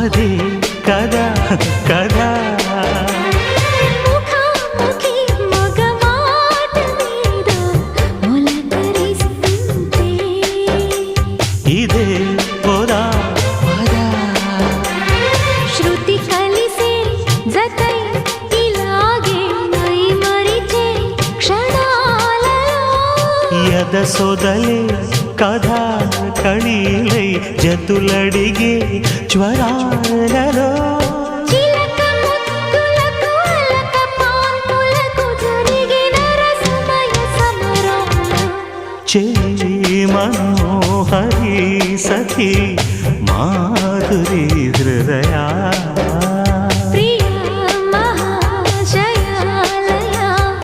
అదే కదా కదా? ముద్దులకు అలక పాన్పులకు జరిగిన రసమయ సమరాలు చే మనోహరి సఖి మాధురి హృదయా